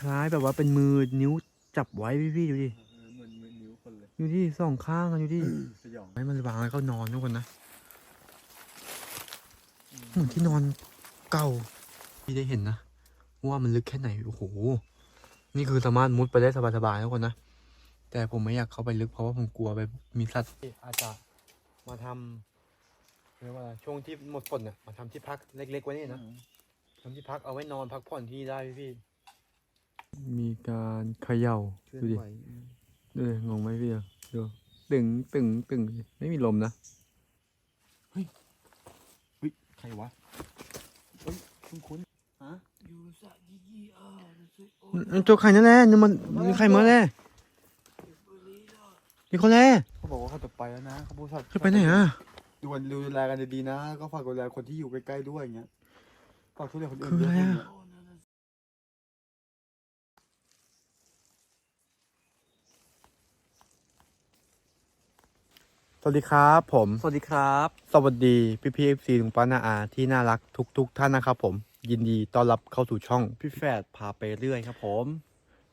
คล้ายแบบว่าเป็นมือนิ้วจับไว้พี่พี่ๆดูดิเหมือนเหมือนนิ้วคนเลยดูดิสองข้างกันดูดิสยองให้มันวางแล้วก็นอนทุกคนนะเหมือนที่นอนเก่าพี่ได้เห็นนะว่ามันลึกแค่ไหนโอ้โหนี่คือสามารถมุดไปได้สบายๆทุกคนนะแต่ผมไม่อยากเข้าไปลึกเพราะว่าผมกลัวไปมีสัตว์อาจจะมาทำเรียกว่าอะไรช่วงที่หมดฝนเนี่ยมาทำที่พักเล็กๆไว้นี่นะทำที่พักเอาไว้นอนพักผ่อนที่ได้พี่ มีการเขย่าเคลื่อนดูดิไหวดูดิงงไหมพี่อะดูตึงตึงตึงไม่มีลมนะเฮ้ยใครวะเฮ้ยคุ้นคุ้นๆฮะมันตัวใครนั่นแหละนี่มันมีใครมาแน่มีคนแน่เขาบอกว่าเขาจะไปแล้วนะเขาพูดสัตว์จะไปไหนอะดูแลดูแลกันดีๆนะแล้วก็ฝากดูแลคนที่อยู่ใกล้ๆด้วยอย่างเงี้ยฝากช่วยเหลือคนอื่นคือด้อะวยไรอย่างอะ เงี้ย สวัสดีครับผม สวัสดีครับ สวัสดีพี่พีเอฟซีลุงป้านาอาที่น่ารักทุกทุกๆท่านนะครับผม ยินดีต้อนรับเข้าสู่ช่อง พี่แฝดพาไปเรื่อยครับผม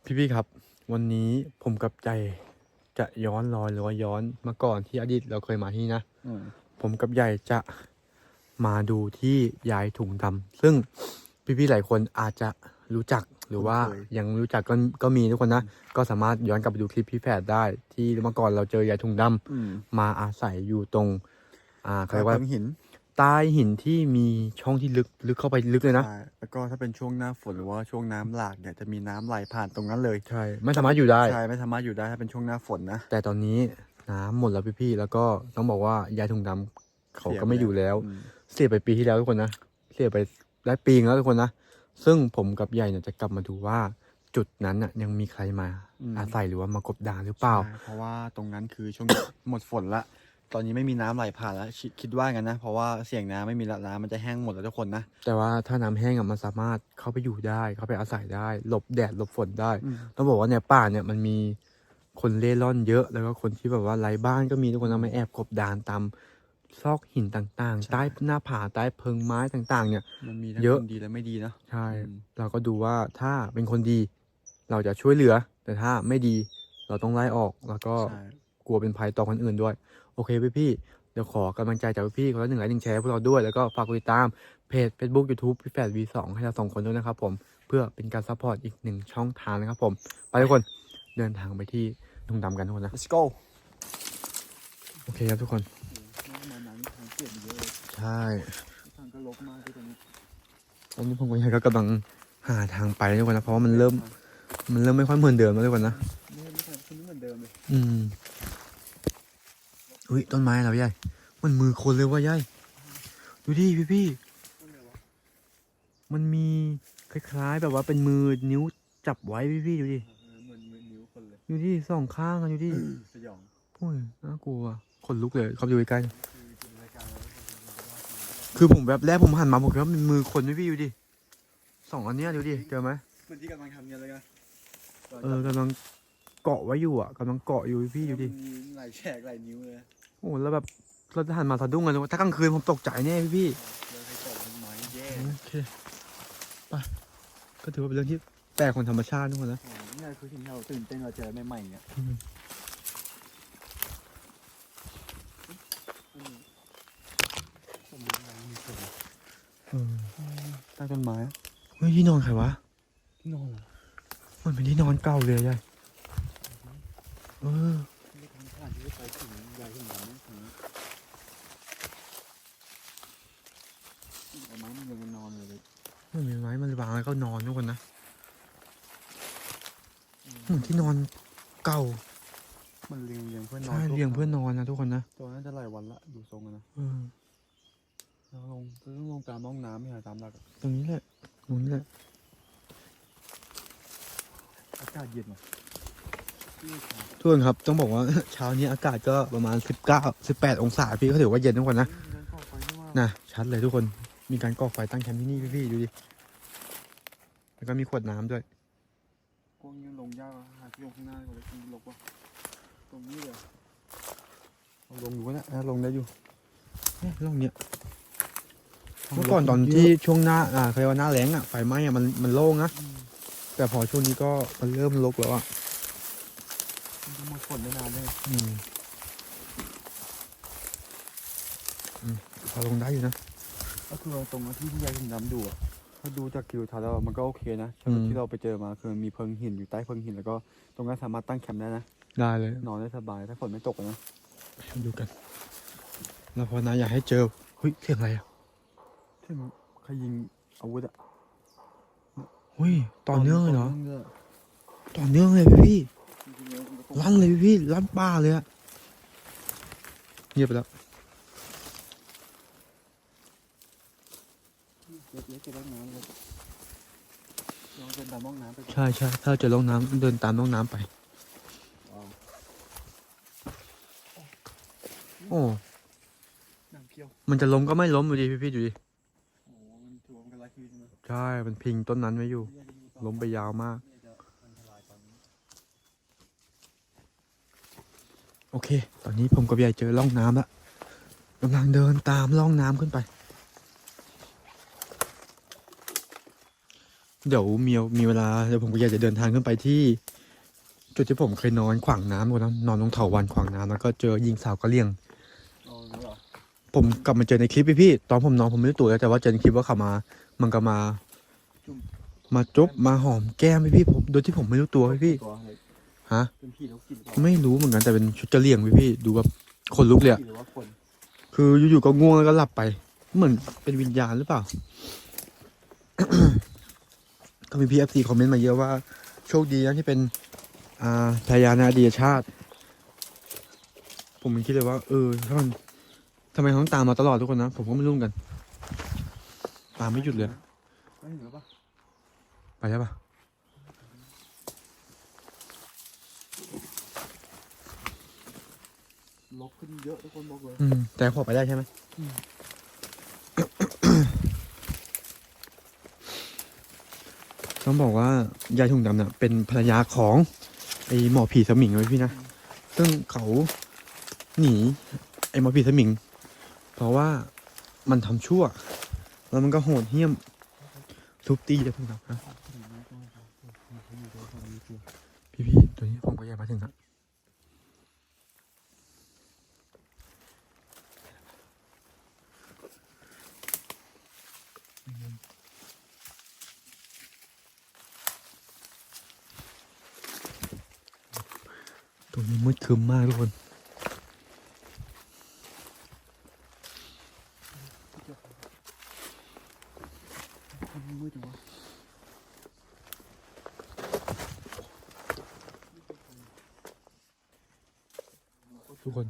พี่พี่ๆครับ วันนี้ผมกับใจจะย้อนรอยหรือว่าย้อนมาก่อนที่อดีตเราเคยมาที่นี่นะอืมผมกับยายจะมาดูที่ยายถุงดำซึ่งพี่ๆหลายคนอาจจะ รู้จักหรือว่ายังไม่รู้จักก็ก็มีทุกคนนะ ก็สามารถย้อนกลับไปดูคลิปพี่แฝดได้ ที่เมื่อก่อนเราเจอยายถุงดำอืมมาอาศัยอยู่ตรง อ่าเขาเรียกว่าทงหินใต้หินที่มีช่องที่ลึกลึกเข้าไปลึกเลยนะ ใช่แล้วก็ถ้าเป็นช่วงหน้าฝนหรือว่าช่วงน้ำหลากเนี่ยจะมีน้ำไหลผ่านตรงนั้นเลยใช่ ไม่สามารถอยู่ได้ ใช่ไม่สามารถอยู่ได้ถ้าเป็นช่วงหน้าฝนนะ แต่ตอนนี้น้ำหมดแล้วพี่ๆแล้วก็ต้องบอกว่ายายถุงดำเขาก็ไม่อยู่แล้ว อืมเสียไปปีที่แล้วทุกคนนะ เสียไปได้ปีนึงแล้วทุกคนนะ ซึ่งผมกับใหญ่เนี่ยจะกลับมาดูว่าจุดนั้นน่ะยังมีใครมาอาศัยหรือว่ามากบดานหรือเปล่า ใช่เพราะว่าตรงนั้นคือช่วง หมดฝนละ ตอนนี้ไม่มีน้ำไหลผ่านแล้วคิดคิดว่ากันนะ เพราะว่าเสียงน้ำไม่มีละน้ำมันจะแห้งหมดแล้วทุกคนนะ แต่ว่าถ้าน้ำแห้งอะมันสามารถเข้าไปอยู่ได้ เข้าไปอาศัยได้ หลบแดดหลบฝนได้ อืม ต้องบอกว่าในป่าเนี่ยมันมีคนเล่ร่อนเยอะ แล้วก็คนที่แบบว่าไร้บ้านก็มีทุกคนเอามาแอบกบดานตาม ซอกหินต่างๆ ใต้หน้าผาใต้เพิงไม้ต่างๆ เนี่ย มันมีทั้งเยอะคนดีและไม่ดีนะใช่อืมเราก็ดูว่าถ้าเป็นคนดี เราจะช่วยเหลือ แต่ถ้าไม่ดีเราต้องไล่ออกแล้วก็ใช่กลัวเป็นภัยต่อคนอื่นด้วย โอเคพี่พี่ๆเดี๋ยวขอกำลังใจจากพี่ๆคนละหนึ่งไลค์หนึ่งแชร์พวกเราด้วย แล้วก็ฝากกดติดตามเพจ Facebook YouTube พี่แฝด V2 ให้เราสองคนด้วยนะครับผม เพื่อเป็นการซัพพอร์ตอีกหนึ่งช่องทางนะครับผม ไปทุกคนเดินทางไปที่ทุ่งดำกันทุกคนนะ let's go โอเคครับทุกคน ใช่ทางก็ลกมากที่ตรงนี้ตอนนี้ผมกับยายก็กำลังหาทางไปทุกคนนะเพราะว่ามันเริ่ม มันเริ่มไม่ค่อยเหมือนเดิมแล้วทุกคนนะไม่ไม่ใช่คนนี้เหมือนเดิมเลยอืมอุ้ยต้นไม้เหรายายมันมือคนเลยว่ายายดูดิพี่พี่ๆมันมีคล้ายๆ แบบว่าเป็นมือนิ้วจับไว้พี่พี่ๆดูดิเหมือนเหมือนนิ้วคนเลยดูดิสองข้างกันดูดิสยองโอ้ยน่ากลัวขนลุกเลยเข้าไปดูใกล้คื คือผมแบบแรกผมหันมาผมคิดว่าเป็นมือคนพี่พี่ๆดูดิสองอันเนี้ยดูดิเจอไหมเหมือนที่กำลังทำกันเลยกันเออกำลังเกาะไว้อยู่อะกำลังเกาะอยู่พี่ๆดูดิมีหลายแฉกหลายนิ้วเลยโอ้แล้วแบบเราจะหันมาสะดุ้งกันเลยว่าถ้ากลางคืนผมตกใจแน่พี่พี่ๆเราใช้ตอกต้นไม้แย่โอเคไปก็ถือว่าเป็นเรื่องที่แปลกของธรรมชาติทุกคนนะอ๋อนี่คือสิ่งที่เราตื่นเต้นเราเจอใหม่ๆเนี่ย เออ ใต้ต้นไม้เฮ้ยที่นอนใครวะที่นอนเหรอมันเป็นที่นอนเก่าเลยยายเออไม่ทำผ่านที่ไปถึงยายถึงนั้นถึงไอ้ไม้มันยังนอนอยู่เลยมันมีไม้มันวางแล้วก็นอนทุกคนนะเหมือนที่นอนเก่า มันเรียงเรียงเพื่อนนอนใช่เรียงเพื่อนนอนนะทุกคนนะ ตัวนั้นจะหลายวันละ ดูทรงอะนะเออ เราลงต้องลงตามห้องน้ำไม่หาตามหลักอะตรงนี้แหละตรงนี้แหละอากาศเย็นว่ะนี่ครับทุกคนครับต้องบอกว่า เช้านี้อากาศก็ประมาณสิบเก้าสิบแปดองศาพี่ก็ถือว่าเย็นทุกคนนะเดินเข้าไปนี่ว่านะชัดเลยทุกคนมีการก่อไฟตั้งแคมป์ที่นี่พี่ๆดูดิแล้วก็มีขวดน้ำด้วย กวางยังลงยากอะหาที่ลงข้างหน้าก่อนเลยคุณลงวะตรงนี้เลยเอาลงอยู่วะเนี่ยอะลงได้อยู่เอ๊ะร่องเนี้ย เมื่อก่อนตอนที่ช่วงหน้าอ่าเขาเรียกว่าหน้าแล้งอะไฟไหม้อะมันมันโล่งนะอืมแต่พอช่วงนี้ก็มันเริ่มรกแล้วอะมันจะหมดฝนได้นานเลยอืมอืมพอลงได้อยู่นะก็คือตรงที่ที่ยายถึงดำดูอะถ้าดูจากคิวทัศน์แล้วมันก็โอเคนะอืมที่เราไปเจอมาคือมีเพิงหินอยู่ใต้เพิงหินแล้วก็ตรงนั้นสามารถตั้งแคมป์ได้นะได้เลย นอนได้สบายถ้าฝนไม่ตกอะนะไปดูกัน แล้วพอนาอยากให้เจอเฮ้ยเสียงอะไรอะ ที่มันใครยิงอาวุธอะเฮ้ยต่อเนื่องเลยเหรอ ต่นื่องลยต่อเนื่องเลยพี่จริงๆแล้วมันก็ลั่นเลยพี่ลั่นป้าเลยอะเงียบไปแล้วเล็กๆจะได้น้ำเลยลองเดินตามห้องน้ำไปก่อนใช่ใช่ถ้าเจอร่องน้ำเดินตามร่องน้ำไปว้าวโอ้น้ำเพียวมันจะล้มก็ไม่ล้มอยู่ดีพี่พี่ดูดิ ใช่มันพิงต้นนั้นไว้อยู่ ล้มไปยาวมาก โอเค ตอนนี้ผมกับยายเจอร่องน้ำแล้วกำลังเดินตามร่องน้ำขึ้นไป เดี๋ยวมีมีเวลาเดี๋ยวผมกับยายจะเดินทางขึ้นไปที่ จุดที่ผมเคยนอนขวางน้ำก่อนนะนอนลงเถาวันขวางน้ำแล้วก็เจอยิงสาวกระเลียงผมกลับมาเจอในคลิปพี่พี่ตอนผมนอนผมไม่รู้ตัวเลยแต่ว่าเจอในคลิปว่าเขามา มันก็มา มาจบมาหอมแก้มพี่พี่ผมโดยที่ผมไม่รู้ตัวพี่พี่ตัวอะไรฮะ เป็นผีแล้วกินไม่รู้เหมือนกันแต่เป็นชุดกะเลียงพี่พี่ดูแบบคนลุกเลยอะ หรือว่าคนคืออยู่ๆก็ง่วงแล้วก็หลับไป เหมือนเป็นวิญญาณหรือเปล่า ก็มีพีเอฟซีคอมเมนต์มาเยอะว่า โชคดีนะที่เป็น อ่าพยานาดียชาติ ผมมันคิดเลยว่า เออถ้ามันทำไมเขาต้องตามมาตลอดทุกคนนะ ผมก็ไม่รู้เหมือนกัน ตามไม่หยุดเลย ไม่เหนือปะ ใช่ปะลบขึ้นเยอะทุกคนบอกเลยอืมแต่ขอไปได้ใช่ไหมอืมต้องบอกว่ายายถุงดำเนี่ยเป็นภรรยาของไอหมอผีสมิงไว้พี่นะ ซึ่งเขาหนีไอหมอผีสมิง เพราะว่ามันทำชั่ว แล้วมันก็โหดเหี้ยมทุบตียายถุงดำนะพี่พี่ๆตัวนี้ ผมก็อยากมาถึงนะตรงนี้มืดครึมมากทุกคนมืดจังวะ ทุกคน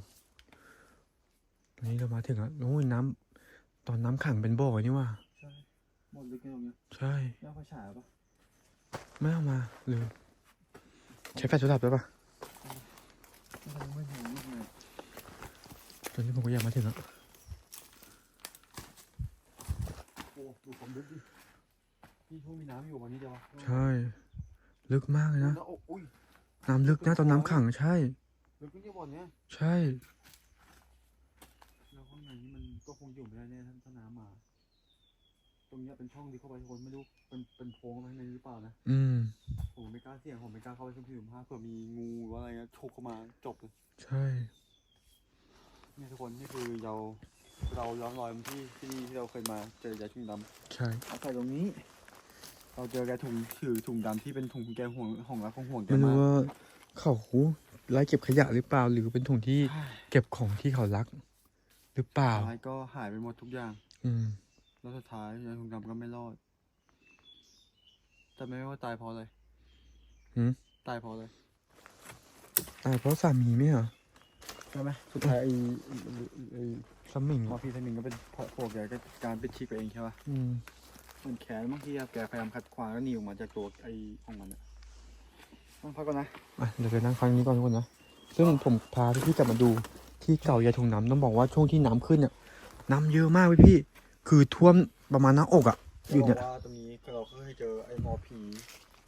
ตอนนี้เรามาถึงแล้วโอ้ยน้ำตอนน้ำขังเป็นบ่อนี่ว่า ใช่หมดลึกแค่ตรงเนี้ย ใช่ แล้วไฟฉายปะ ไม่เอามาลืม ใช้แฟลชโทรศัพท์ได้ปะไม่ไม่เห็นไม่เห็นตอนนี้ผมก็อยากมาถึงแล้วโอ้ดูความลึกดิพี่ช่วงมีน้ำอยู่วันนี้เดียววะใช่ ลึกมากเลยนะแล้วโอ้อุ้ยน้ำลึกนะตอนน้ำขังใช่ ลึกนี่บ่อนเนี้ยใช่ แล้วข้างในนี่มันก็คงอยู่ไม่ได้แน่ถ้าถ้าน้ำมาต รงเนี้ยเป็นช่องที่เข้าไปทุกคนไม่รู้เป็นเป็นโพรงข้างในหรือเปล่านะอืม ผมไม่กล้าเสี่ยงผมไม่กล้าเข้าไปสุ่มสี่สุ่มห้าเผื่อมีงูหรือว่าอะไรเงี้ยฉกเข้ามาจบเลยใช่ เนี่ยทุกคนนี่คือเราเราย้อนรอยมาที่ที่นี่ที่เราเคยมาเจอยายถุงดำใช่เอาใส่ตรงนี้ เราเจอแกถุงถือถุงดำที่เป็นถุงแกห่วงของรักของห่วงแกไม่รู้มากว่าเขาไล่เก็บขยะหรือเปล่า หรือเป็นถุงที่เก็บของที่เขารัก หรือเปล่าสุดท้ายก็หายไปหมดทุกอย่าง อืม แล้วสุดท้ายยายถุงดำก็ไม่รอดแต่ไม่ว่าตายเพราะอะไรหืม ตายเพราะอะไรตายเพราะสามีไหมเหรอใช่ไหมสุดท้ายไอ้ไอ้สมิงหมอพี่ทมิงก็เป็นเพราะพวกแกก็การปิดชีพตัวเองใช่ปะอืมเหมือนแขนบางทีอะแกพยายามขัดขวางแล้วหนีออกมาจากตัวไอ้ของมันอะต้องพักก่อนนะ อะเดี๋ยวไปนั่งฟังนี้ก่อนทุกคนนะ ซึ่งผมพาพี่ๆกลับมาดูที่เก่ายายถุงน้ำต้องบอกว่าช่วงที่น้ำขึ้นเนี่ยน้ำเยอะมากเว้ยพี่ คือท่วมประมาณหน้าอกอะ อยู่เนี่ย ขาบกว่าตรงนี้เราเคยเจอไอ้หมอผี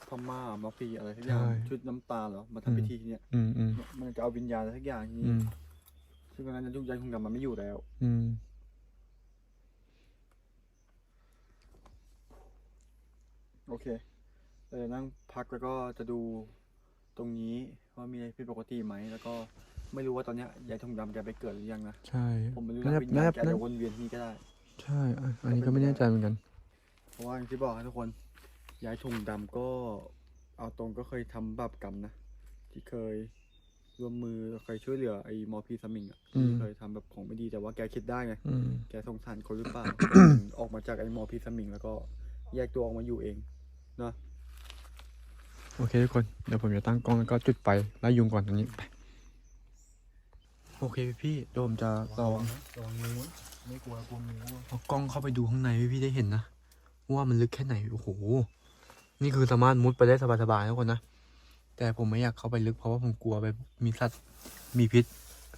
พม่าหมอผีอะไรทุกอย่างใช่ชุดน้ำตาลเหรอมาทำพิธีที่เนี่ยอืมอืมมันจะเอาวิญญาณอะไรทุกอย่างที่อืนี่มซึ่งตอนนั้นยุคยันคงกลับมันไม่อยู่แล้ว อืมโอเคเราจะนั่งพักแล้วก็จะดูตรงนี้ว่ามีอะไรผิดปกติไหมแล้วก็ไม่รู้ว่าตอนเนี้ยยายทองดำแกไปเกิดหรือยังนะใช่ผมไม่รู้น่านะจะวิญญาน่าณจะแกจะวนเวียนที่นี่ก็ได้ ใช่อะอันนี้ก็ไม่แน่ใจเหมือนกัน เพราะว่าอย่างที่บอกครับทุกคนยายทองดำก็เอาตรงก็เคยทำบาปกรรมนะ ที่เคยร่วมมือเคยช่วยเหลือไอ้หมอพีสมิงอะอืม ที่เคยทำแบบของไม่ดีแต่ว่าแกคิดได้ไง อืม แกสงสารคนหรือเปล่า ออกมาจากไอ้หมอพีสมิงแล้วก็แยกตัวออกมาอยู่เองเนาะโอเคทุกคน เดี๋ยวผมจะตั้งกล้องแล้วก็จุดไฟไล่ยุงก่อนตอนนี้ไปโอเคพี่ๆเดี๋ยวผมจะลองระวังงู ไม่กลัวกลัวงูเอากล้องเข้าไปดูข้างในให้พี่ได้เห็นนะว่ามันลึกแค่ไหนโอ้โหนี่คือสามารถมุดไปได้สบายๆทุกคนนะแต่ผมไม่อยากเข้าไปลึกเพราะว่าผมกลัวไปมีสัตว์มีพิษ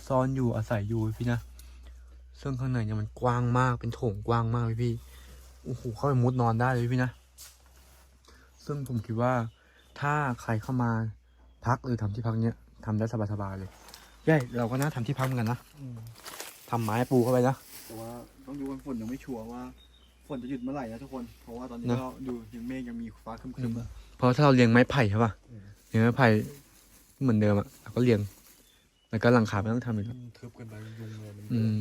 ซ่อนอยู่อาศัยอยู่พี่นะซึ่งข้างในเนี่ยมันกว้างมากเป็นโถงกว้างมากพี่ๆโอ้โหเข้าไปมุดนอนได้เลยพี่นะซึ่งผมคิดว่าถ้าใครเข้ามาพักหรือทำที่พักเนี้ยทำได้สบายๆเลยใช่เราก็น่าทำที่พักเหมือนกันนะทำไม้ปูเข้าไปนะ แต่ว่าต้องดูวันฝนยังไม่ชัวร์ว่าฝนจะหยุดเมื่อไหร่นะทุกคน เพราะว่าตอนนี้นะก็ดูยังเมฆยังมีฟ้าครึ้มๆอะเพราะถ้าเราเลี้ยงไม้ไผ่ใช่ป่ะอืมเลี้ยงไม้ไผ่เหมือนเดิมอะเราก็เลี้ยง แล้วก็หลังคาไม่ต้องทำอีกแล้วทึบกันไปยุงเลยมันอืม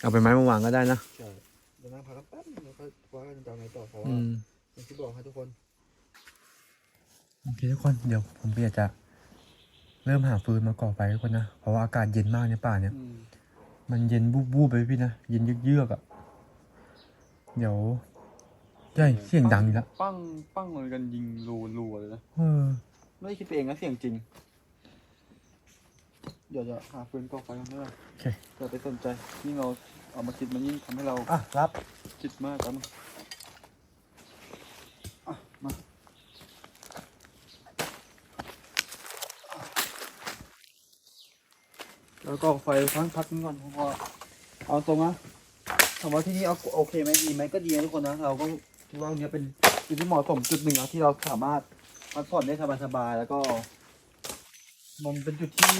เอาไปไม้มาวางก็ได้นะใช่เดี๋ยวนั่งพักกันแป๊บนึงแล้วก็ว่ากันจะเอาไงต่อเพราะว่าอืม อย่างที่บอกครับทุกคน โอเคทุกคนเดี๋ยวผมอยากจะเริ่มหาฟืนมาก่อไฟทุกคนนะ เพราะว่าอากาศเย็นมากในป่าเนี่ย อืม มันเย็นบูบๆไปพี่นะ เย็นเยือกๆอะ เดี๋ยวใช่เสียงดังอีกแล้วปั้งปั้งเลยกันยิงรูรูเลยนะเออ ไม่ได้คิดไปเองนะเสียงจริง เดี๋ยวจะหาฟืนก่อไฟกันไม่ได้โอเคอย่าไปสนใจยิ่งเราเอามาคิดมันยิ่งทำให้เราอะรับ คิดมากครับอะมา แล้วก็ไฟพักพักนึงก่อนเพราะว่าเอาตรงนะถามว่าที่นี่เอาโอเคไหมดีไหมก็ดีนะทุกคนนะเราก็คิดว่าตรงเนี้ยเป็นจุดที่เหมาะสมจุดหนึ่งนะที่เราสามารถพักผ่อนได้สบายๆแล้วก็ มันเป็นจุดที่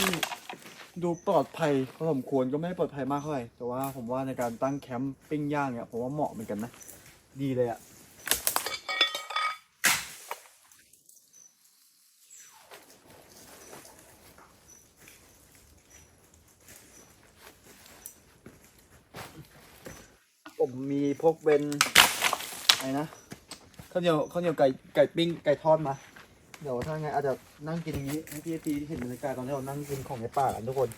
ดูปลอดภัยพอสมควรก็ไม่ได้ปลอดภัยมากเท่าไหร่แต่ว่าผมว่าในการตั้งแคมป์ปิ้งย่างเนี่ยผมว่าเหมาะเหมือนกันนะ ดีเลยอะ่ะ ผมมีพ กเป็นอะไรนะข้าวเหนียวข้าวเหนียวไก่ไก่ปิ้งไก่ทอดมา เดี๋ยวถ้าไงอาจจะนั่งกินอย่างนี้ให้พี่ตีเห็นบรรยากาศตอนที่เรานั่งกินของในป่ากันทุกคน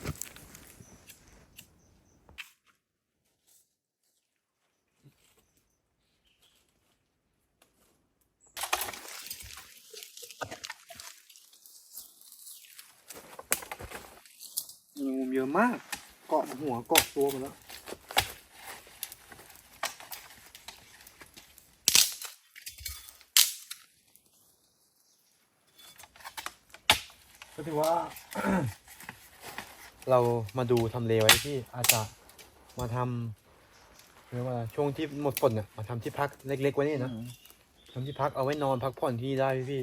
งูเยอะมาก เกาะหัวเกาะตัวหมดแล้ว ถือว่า เรามาดูทำเลไว้ที่อาจจะมาทำเรียกว่าอะไรช่วงที่หมดฝนเนี่ยมาทำที่พักเล็กๆไว้นี่นะทำที่พักเอาไว้นอนพักผ่อนที่ได้พี่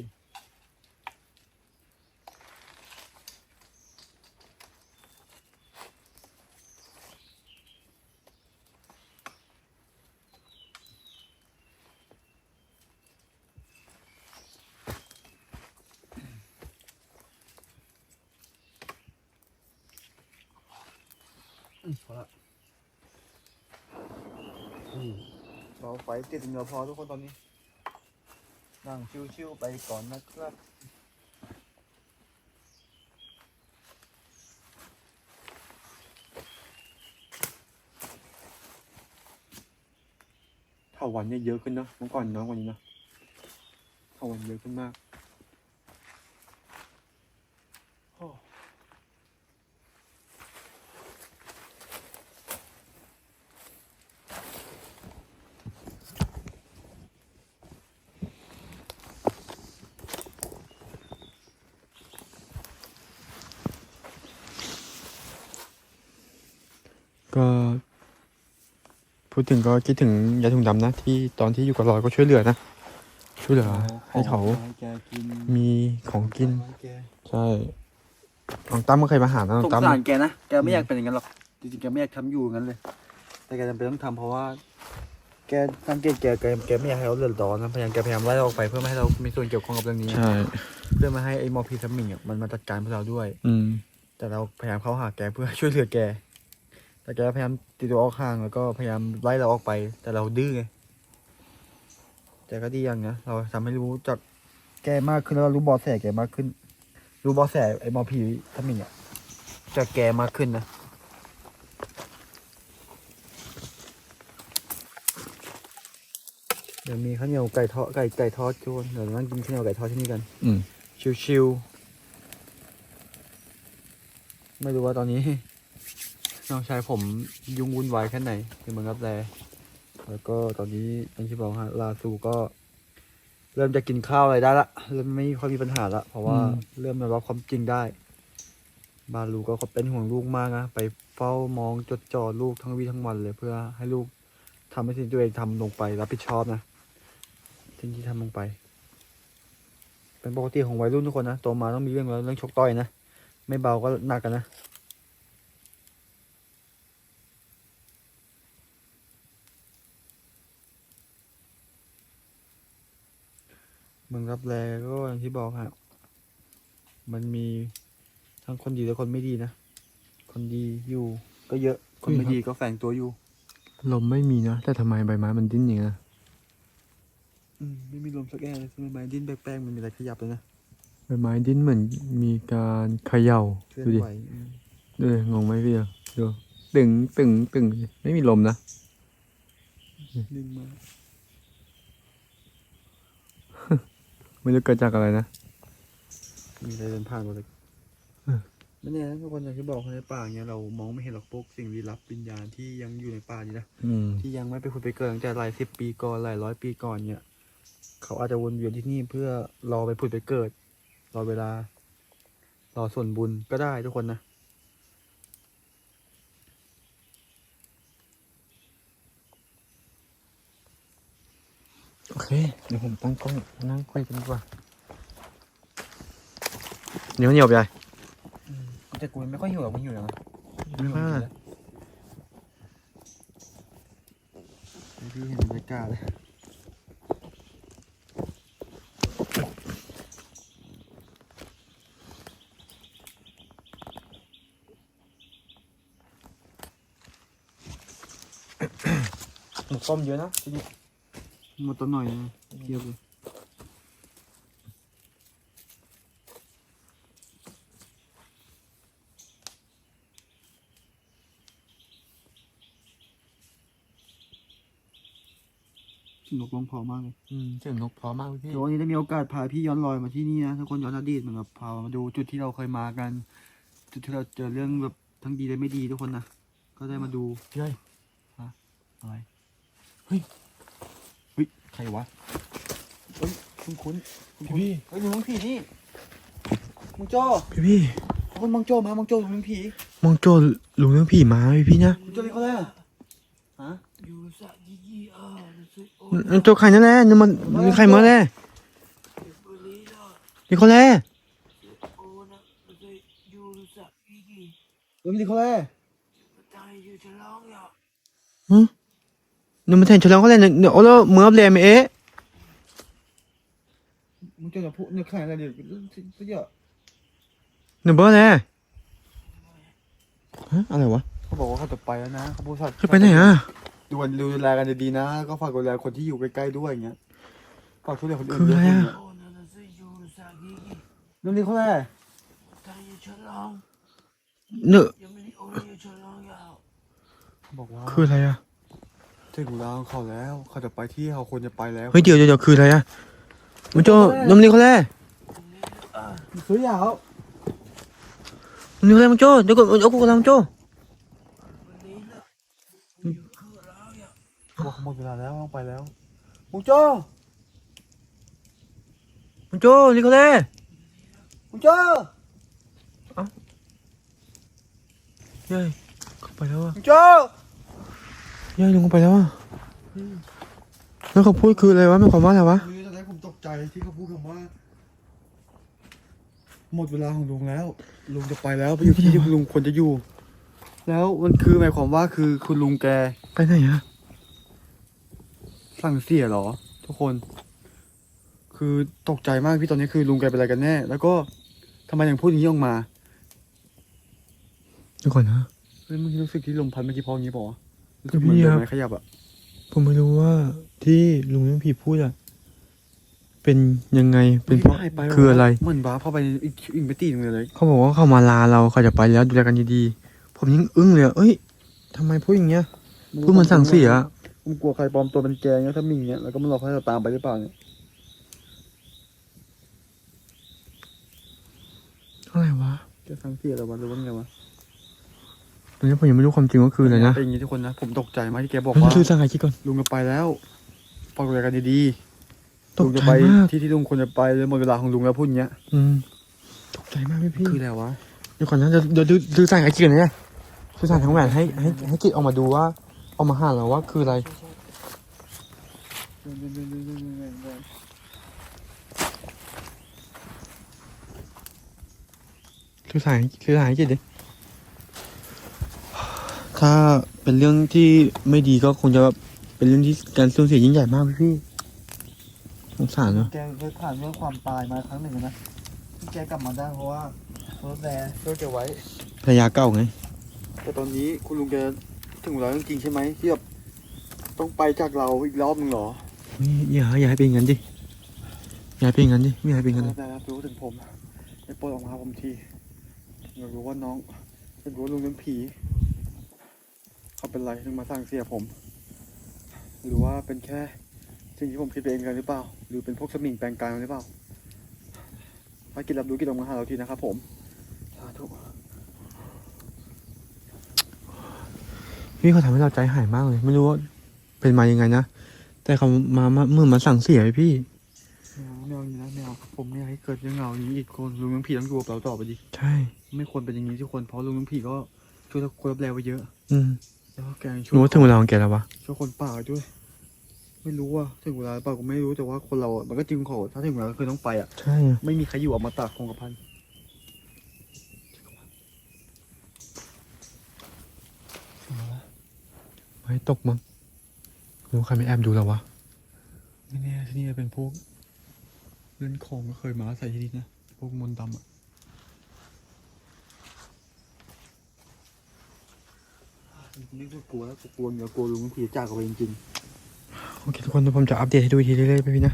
อืมพอละอืม เราไฟติดเงือพอทุกคนตอนนี้ นั่งชิวๆไปก่อนนะครับเถาวันเนี่ยเยอะขึ้นนะเมื่อก่อนน้อยกว่านี้นะเถาวันเยอะขึ้นมาก ดถึงก็คิดถึงยายถุงดำนะ ที่ตอนที่อยู่กับเราก็ช่วยเหลือนะ ช่วยเหลือ ให้เขาให้แกกินมีของกินให้แกใช่น้องตั้มก็เคยมาหานะน้อสงงตั้มสารแกนะ แกไม่อยากเป็นอย่างนั้นหรอก จริงๆ แกไม่อยากทำอยู่อย่างนั้นเลย แต่แกจำเป็นต้องทำเพราะว่า แกสังเกตแกแกแกไม่อยากให้เราเลือดร้อนนะ พยายามแกพยายามไล่เราออกไปเพื่อไม่ให้เรามีส่วนเกี่ยวข้องกับเรื่องนี้ ใช่ เพื่อไม่ให้ไอ้มอร์ฟีซัมมิงอะมันมาจัดการพวกเราด้วย อืม แต่เราพยายามเข้าหาแกเพื่อช่วยเหลือแก แต่แกพยายามตีตัวออกห่างแล้วก็พยายามไล่เราออกไป แต่เราดื้อไงแต่ก็ดีอย่างนะเราทำให้รู้จักแกมากขึ้นแล้วก็รู้เบอแสแกมากขึ้น รู้เบอแสไอ้มอร์ฟีซัมมิงอะจากแกมากขึ้นนะเดี๋ยวมีข้าวเหนียวไก่ทอดไก่ไก่ทอดทุกคนเดี๋ยวนั่งกินข้าวเหนียวไก่ทอดที่นี่กัน อืมชิวๆไม่รู้ว่าตอนนี้ น้องชายผมยุ่งวุ่นวายแค่ไหนในเมืองรับแลแล้วก็ตอนนี้อย่างที่บอกฮะลาซูก็ เริ่มจะกินข้าวอะไรได้ละเริ่มไม่ค่อยมีปัญหาละเพราะว่าเริ่มยอมรับความจริงได้ บาลูก็เป็นห่วงลูกมากนะไปเฝ้ามองจดจ่อลูกทั้งวีทั้งวันเลย เพื่อให้ลูกทำให้สิ่งที่ตัวเองทำลงไปรับผิดชอบนะสิ่งที่ทำลงไป เป็นปกติของวัยรุ่นทุกคนนะโตมาต้องมีเรื่องแล้วเรื่องชกต่อยนะไม่เบาก็หนักกันนะ เมืองรับแลก็อย่างที่บอกฮะมันมีทั้งคนดีและคนไม่ดีนะ คนดีอยู่ก็เยอะ คนไม่ดีก็แฝงตัวอยู่ ลมไม่มีนะ แต่ทำไมใบไม้มันดิ้นอย่างนี้นะอืมไม่มีลมสักแอะเลยทำไมไม้ดิ้นแปลกๆมันมีอะไรขยับเลยนะ ใบไม้ดิ้นเหมือนมีการเขย่าเคลื่อนดูดิไหวอืมดูดิงงไหมพี่อะดูตึงตึงตึงไม่มีลมนะนิ่งมาก ไม่รู้เกิดจากอะไรนะ มีอะไรเดินผ่านมาเลยเออ ไม่แน่นะทุกคนอย่างที่บอกในป่าเนี้ยเรามองไม่เห็นหรอกพวกสิ่งลี้ลับวิญญาณที่ยังอยู่ในป่านี่นะ อืม ที่ยังไม่ไปผุดไปเกิดตั้งแต่หลายสิบปีก่อนหลายร้อยปีก่อนเนี่ย เขาอาจจะวนเวียนที่นี่เพื่อรอไปผุดไปเกิด รอเวลา รอส่วนบุญก็ได้ทุกคนนะ โอเค เดี๋ยว ผมตั้งกล้องนั่งคุยกันดีกว่าเหนียวเหนียวไปแต่กูไม่ค่อยหิวหรอกมึงหิวยังไม่ค่อยพี่เห็นบรรยากาศเลยหมูต้มเยอะนะที่นี่หมดตัวหน่อยนะ เทียบเลยสนุกลงพอมากเลยอืมเสียงนกเพราะมากพี่ เดี๋ยววันนี้ได้มีโอกาสพาพี่ย้อนรอยมาที่นี่นะทุกคนย้อนอดีตเหมือนกับพามาดูจุดที่เราเคยมากัน จุดที่เราเจอเรื่องแบบทั้งดีและไม่ดีทุกคนนะก็ได้มาดูพี่เอ้ยอะไรเฮ้ย เฮ้ยใครวะเฮ้ยคุ้นคุ้นๆคุ้นๆพี่เฮ้ยลุงผีนี่มังโจ้พี่พี่คนมังโจ้มามังโจ้ลุงผีมองโจลุงเรื่องผีมาพี่พี่นะมังโจ้เรียกเขาแล้วฮะมันโจใครนั่นแหละนี่มันมีใครมาแล้วนี่เขาแล้วเฮ้ยไม่ได้เขาแล้วฮึนี่มันแทนฉลองเขาแล้วเนี่ยเนี่ยโอ้แล้วเมื่อแลมเอ๊ะมังโจ้จะพูดเนี่ยใครอะไรเดี๋ยวสุดยอดเนี่ยเบอร์แล้วฮะอะไรวะเขาบอกว่าเขาจะไปแล้วนะเขาพูดสัตว์จะไปไหนอะดูวันดูแลกันดีๆนะ ก็ฝากดูแลคนที่อยู่ใกล้ๆด้วยอย่างเงี้ยฝากช่วยเหลือคนอื่นคือด้อะวยไรอย่างอะเงี้ยเรื่องนี้เขาแหละเนี่ยบอกว่าคืออะไรอะ ถึงเวลาของเขาแล้ว เขาจะไปที่เขาควรจะไปแล้วเฮ้ยเดี๋ยวเดี๋ยวเดี๋ยวคืออะไรอะมันโจนมนี่เขาแล้วซื้อยาวมันนี่เขาแล้วมันโจเดี๋ยวก่อนเอากูกำลังโจบอกหมดเวลาแล้วต้องไปแล้วมุงโจ้มันโจนี่เขาแล้วมุงโจ้เย้ยเขาไปแล้วอะมุงโจ้เย้ยลุงเขาไปแล้วอะแล้วเขาพูดคืออะไรวะมันความว่าอะไรวะคือตอนแรกผมตกใจที่เขาพูดคำว่า หมดเวลาของลุงแล้วลุงจะไปแล้วไปอยู่ที่ที่ลุงควรจะอยู่ แล้วมันคือหมายความว่าคือคุณลุงแกไปไหนอะสั่งเสียเหรอ ทุกคน คือตกใจมากพี่ตอนนี้คือลุงแกเป็นอะไรกันแน่ แล้วก็ทำไมยังพูดอย่างนี้ออกมาทุกคนนะเฮ้ยมึงรู้สึกที่ลมพัดเมื่อกี้เพราะอย่างนี้เปล่าวะ รู้ก็สึกเหมือนพี่เดิครับนไม้ขยับอะผมไม่รู้ว่าที่ลุงเลี้ยงผีพูดอะเป็นยังไงเป็นเพราะหายปวคืออะไร เหมือนบ้าเข้าไปอีกอีกไม่ตีหนึงเลย เขาบอกว่าเขามาลาเราเขาจะไปแล้วดูแลกันดีๆผมยิ่งอึ้งเลยอะเอ้ยทำไมพูดอย่างเงี้ยพูดเหมันสั่งเสียอะผมกลัวใครปลอมตัวเป็นแกงเนี่ยถ้ามีอย่างเงี้ยแล้วก็มันหลอกให้เราตามไปหรือเปล่าเนี่ยอะไรวะ จะสั่งเสียอะไรวะหรือว่าไงวะ ตอนนี้ผมยังไม่รู้ความจริงว่าคืออะไรนะเป็นอย่างนี้ทุกคนนะ ผมตกใจมากที่แกบอกเฮ้ยว่าคือสั่งไอ้คิดก่อนลุงจะไปแล้วฟังดูแลกันดีๆตลุกงจะใจไปมากที่ที่ลุงควรจะไปเลยหมดเวลาของลุงแล้วพูดอย่างเงี้ยอืมตกใจมากพี่พี่คืออะไรวะเดี๋ยวก่อนนะเดี๋ยวเดี๋ยวดูดูสั่งไอ้คิดก่อนนะคือสั่งทั้งแหวนให้ให้ให้คิดออกมาดูว่าเอามาหาเราว่าคืออะไรคือถ่ายคือถ่ายให้กิจดิ ถ้าเป็นเรื่องที่ไม่ดีก็คงจะเป็นเรื่องที่การสูญเสียยิ่งใหญ่มากพี่พี่สงสารเนาะแกเคยผ่านเรื่องความตายมาครั้งหนึ่งนะที่แกกลับมาได้เพราะว่ารถแดงช่วยแกไว้ภรรยาเก่าไง แต่ตอนนี้คุณลุงแกถึงเวลาจริงๆใช่ไหมที่แบบต้องไปจากเราอีกรอบหนึงเหรอนี่อย่าอย่าให้เป็นอย่างนั้นดิอย่าให้เป็นอย่างนั้นดิไม่อยากให้เป็นอย่างนั้นได้เลยแล้วรู้ถึงผมไอ้ปลดออกมาผมทีอยากรู้ว่าน้องอยากรู้ว่าลุงเป็นผี เขาเป็นไรถึงมาสั่งเสียผม หรือว่าเป็นแค่สิ่งที่ผมคิดไปเองกันหรือเปล่า หรือเป็นพวกสมิงแปลงกายหรือเปล่าถ้ากินรับรู้กินออกมาหาเราทีนะครับผมสาธุพี่เขาทำให้เราใจหายมากเลย ไม่รู้ว่าเป็นมายังไงนะ แต่เขามามาเมื่อมาสั่งเสียไอ้พี่แมวแมวอย่างนี้นะแมวผมไม่อยากให้เกิดเรื่องราวอย่างนี้อีกคนลุงน้ำผีต้องอยู่กับเราต่อไปดิใช่ ไม่ควรเป็นอย่างนี้ทุกคนเพราะลุงน้ำผีก็ช่วยคนรับแรงไว้เยอะ อืม แล้วก็แกช่วยรู้ว่าถึงเวลาของแกแล้ววะ ช่วยคนป่าด้วย ไม่รู้ว่าถึงเวลาหรือเปล่าก็ไม่รู้แต่ว่าคนเราอะมันก็จริงของถ้าถึงเวลาก็คือต้องไปอะ ใช่ ไม่มีใครอยู่อมตะคงกระพันไว้ตกมั้งรู้ใครไม่แอบดูเราวะ ไม่แน่ที่นี่เป็นพวกเล่นของก็เคยมาใส่ที่นี่นะ พวกมนต์ดำอะ นี่ก็กลัวแล้วกลัวเดี๋ยวกลัวลุงน้ำผีจากเอาไปจริงๆ โอเคทุกคนเดี๋ยวผมจะอัปเดตให้ดูอีกทีเรื่อยๆไปพี่นะ